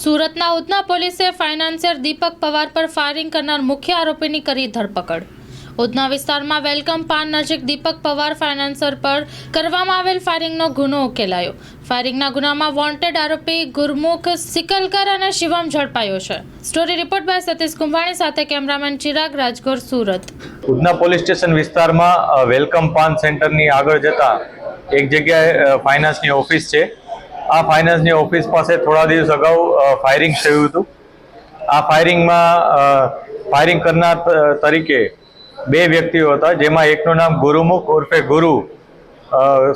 સુરતના ઉધના પોલીસે ફાઇનાન્સિયર દીપક પવાર પર ફાયરિંગ કરનાર મુખ્ય આરોપીની કરી ધરપકડ. ઉધના વિસ્તારમાં વેલકમ પાન નજીક દીપક પવાર ફાઇનાન્સર પર કરવામાં આવેલ ફાયરિંગનો ગુનો ઉકેલાયો. ફાયરિંગના ગુનામાં વોન્ટેડ આરોપી ગુરમુખ સિકલકર અને શિવમ ઝડપાયો છે. Story report by Satish Kumbhani સાથે cameraman Chirag Rajgor, Surat. Udhna police station વિસ્તારમાં વેલકમ પાન સેન્ટરની આગળ જતા એક જગ્યાએ ફાઇનાન્સની ઓફિસ છે. આ ફાઇનાન્સની ઓફિસ પાસે થોડા દિવસ અગાઉ ફાયરિંગ થયું હતું. આ ફાયરિંગમાં ફાયરિંગ કરનાર તરીકે બે વ્યક્તિઓ હતા, જેમાં એકનું નામ ગુરુમુખ ઉર્ફે ગુરુ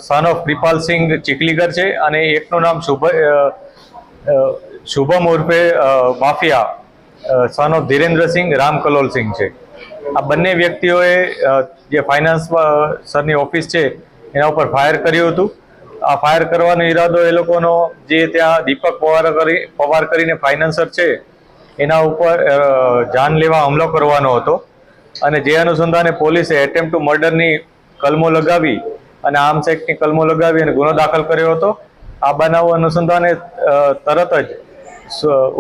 સન ઓફ કૃપાલસિંહ ચીખલીગર છે, અને એકનું નામ શુભ શુભમ ઉર્ફે mafia son of Dhirendrasinh Ram Kalolsinh છે. આ બંને વ્યક્તિઓએ જે ફાઇનાન્સ સરની ઓફિસ છે, એના ઉપર ફાયર કર્યું હતું. આ ફાયર કરવાનો ઈરાદો એ લોકોનો, જે ત્યાં દીપક પવાર કરી, પવાર કરીને ફાઇનાન્સર છે, એના ઉપર જાન લેવા હુમલો કરવાનો હતો. અને જે અનુસંધાને પોલીસે એટેમ્પ ટુ મર્ડરની કલમો લગાવી અને આર્મ્સ એક્ટની કલમો લગાવી અને ગુનો દાખલ કર્યો હતો. આ બનાવ અનુસંધાને તરત જ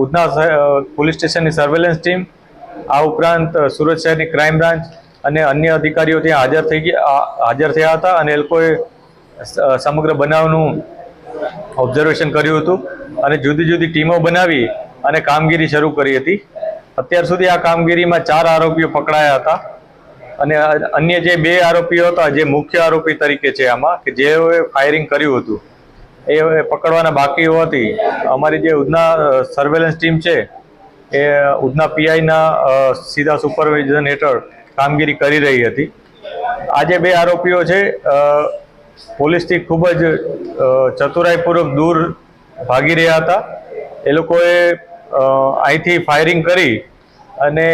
ઉધના પોલીસ સ્ટેશનની સર્વેલન્સ ટીમ આ ઉપરાંત સુરત શહેરની ક્રાઇમ બ્રાન્ચ અને અન્ય અધિકારીઓ ત્યાં હાજર થઈ ગયા હાજર થયા હતા અને એ લોકોએ સમગ્ર બનાવનું ઓબ્ઝર્વેશન કર્યું હતું અને જુદી જુદી ટીમો બનાવી અને કામગીરી શરૂ કરી હતી. અત્યાર સુધી આ કામગીરીમાં ચાર આરોપીઓ પકડાયા હતા અને અન્ય જે બે આરોપીઓ હતા, જે મુખ્ય આરોપી તરીકે છે આમાં, કે જેઓએ ફાયરિંગ કર્યું હતું એ પકડવાના બાકી હોવાથી અમારી જે ઉધના સર્વેલન્સ ટીમ છે, એ ઉધના પીઆઈના સીધા સુપરવિઝન હેઠળ કામગીરી કરી રહી હતી. આજે બે આરોપીઓ છે પોલીસથી ખૂબ જ ચતુરાઈપૂર્વક દૂર ભાગી રહ્યા હતા. એ લોકોએ અહીંથી ફાયરિંગ કરી અને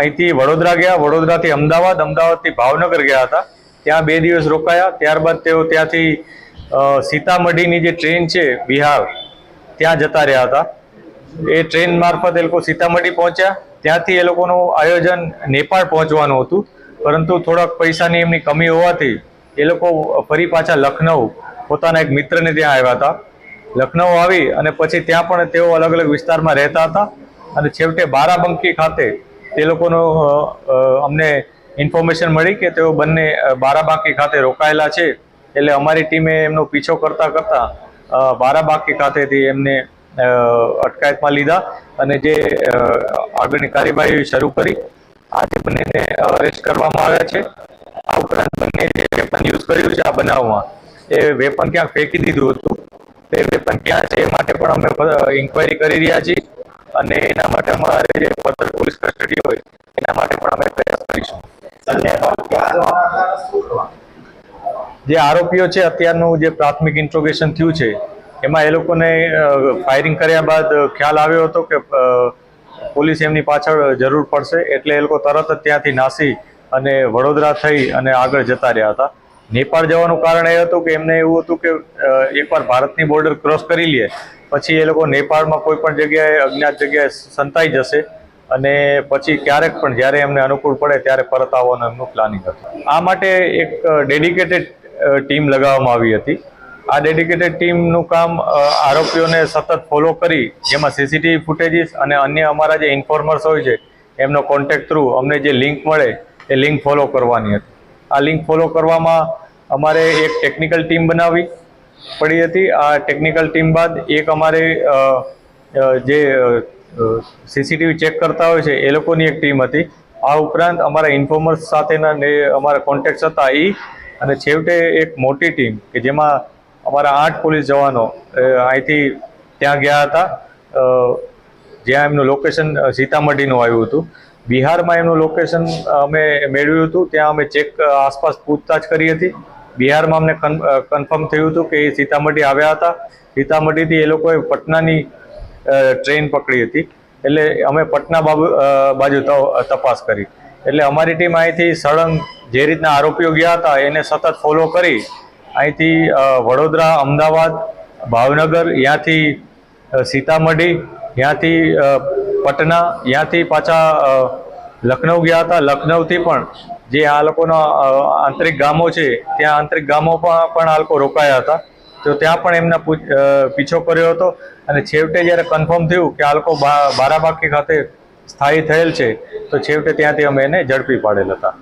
અહીંથી વડોદરા ગયા. વડોદરાથી અમદાવાદ, અમદાવાદથી ભાવનગર ગયા હતા. ત્યાં બે દિવસ રોકાયા. ત્યારબાદ તેઓ ત્યાંથી સીતામઢીની જે ટ્રેન છે, બિહાર, ત્યાં જતા રહ્યા હતા. એ ટ્રેન મારફત એ લોકો સીતામઢી પહોંચ્યા. ત્યાંથી એ લોકોનું આયોજન નેપાળ પહોંચવાનું હતું. પરંતુ થોડાક પૈસાની એમની કમી હોવાથી એ લોકો ફરી પાછા લખનઉ, પોતાના એક મિત્રને ત્યાં આવ્યા હતા. લખનઉ આવી અને પછી ત્યાં પણ તેઓ અલગ અલગ વિસ્તારમાં રહેતા હતા અને છેવટે બારાબંકી ખાતે તે લોકોનો અમને ઇન્ફોર્મેશન મળી કે તેઓ બંને બારાબાંકી ખાતે રોકાયેલા છે. એટલે અમારી ટીમે એમનો પીછો કરતા કરતા બારાબાંકી ખાતેથી એમને અટકાયતમાં લીધા અને જે આગળની કાર્યવાહી શરૂ કરી. આજે બંનેને અરેસ્ટ કરવામાં આવ્યા છે. આ ઉપરાંત બંને જે વેપન યુઝ કર્યું છે આ બનાવમાં એ વેપન ક્યાંક ફેંકી દીધું હતું? તે વેપન ક્યાં છે એ માટે પણ અમે ઇન્કવાયરી કરી રહ્યા છીએ અને એના માટે અમારે જે ફર્ધર પોલીસ કસ્ટડી હોય એના માટે પણ અમે પ્રયાસ કરીશું. જે આરોપીઓ છે અત્યારનું જે પ્રાથમિક ઇન્ટ્રોગેશન થયું છે એમાં એ લોકોને ફાયરિંગ કર્યા બાદ ખ્યાલ આવ્યો હતો કે પોલીસ એમની પાછળ જરૂર પડશે એટલે એ લોકો તરત જ ત્યાંથી નાસી અને વડોદરા થઈ અને આગળ જતા રહ્યા હતા. નેપાળ જવાનું કારણ એ હતું કે એમને એવું હતું કે એકવાર ભારતની બોર્ડર ક્રોસ કરી લે, પછી એ લોકો નેપાળમાં કોઈ પણ જગ્યાએ અજ્ઞાત જગ્યાએ સંતાઈ જશે અને પછી ક્યારેક પણ જ્યારે એમને અનુકૂળ પડે ત્યારે પરત આવવાનું એમનું પ્લાનિંગ હતું આ માટે એક ડેડિકેટેડ ટીમ લગાવવામાં આવી હતી. આ ડેડિકેટેડ ટીમનું કામ આરોપીઓને સતત ફોલો કરી, જેમાં સીસીટીવી ફૂટેજીસ અને અન્ય અમારા જે ઇન્ફોર્મર્સ હોય છે, એમનો કોન્ટેક્ટ થ્રુ અમને જે લિંક મળે એ લિંક ફોલો કરવાની હતી. આ લિંક ફોલો કરવામાં અમારે એક ટેકનિકલ ટીમ બનાવી પડી હતી. આ ટેકનિકલ ટીમ બાદ એક અમારે જે સીસીટીવી ચેક કરતા હોય છે, એ લોકોની એક ટીમ હતી. આ ઉપરાંત અમારા ઇન્ફોર્મર્સ સાથેના ને અમારા કોન્ટેક્ટ હતા એ અને છેવટે એક મોટી ટીમ કે જેમાં અમારા આઠ પોલીસ જવાનો અહીંથી ત્યાં ગયા હતા. જ્યાં એમનું લોકેશન સીતામઢીનું આવ્યું હતું. બિહારમાં એમનું લોકેશન અમે મેળવ્યું હતું. ત્યાં અમે ચેક આસપાસ પૂછતાછ કરી હતી. બિહારમાં અમને કન્ફર્મ થયું હતું કે એ સીતામઢી આવ્યા હતા. સીતામઢીથી એ લોકોએ પટનાની ટ્રેન પકડી હતી. એટલે અમે પટના બાબુ બાજુ તપાસ કરી. એટલે અમારી ટીમ અહીંથી સળંગ જે રીતના આરોપીઓ ગયા હતા, એને સતત ફોલો કરી. અહીંથી વડોદરા, અમદાવાદ, ભાવનગર ત્યાંથી સીતામઢી ત્યાંથી પટના ત્યાંથી પાછા લખનઉ ગયા હતા. લખનઉથી પણ જે આ લોકોના આંતરિક ગામો છે, ત્યાં આંતરિક ગામો પણ આ લોકો રોકાયા હતા. તો ત્યાં પણ એમના પીછો કર્યો હતો. અને છેવટે જ્યારે કન્ફર્મ થયું કે આ લોકો બારાબાકી ખાતે સ્થાયી થયેલ છે, તો છેવટે ત્યાંથી અમે એને ઝડપી પાડેલ હતા.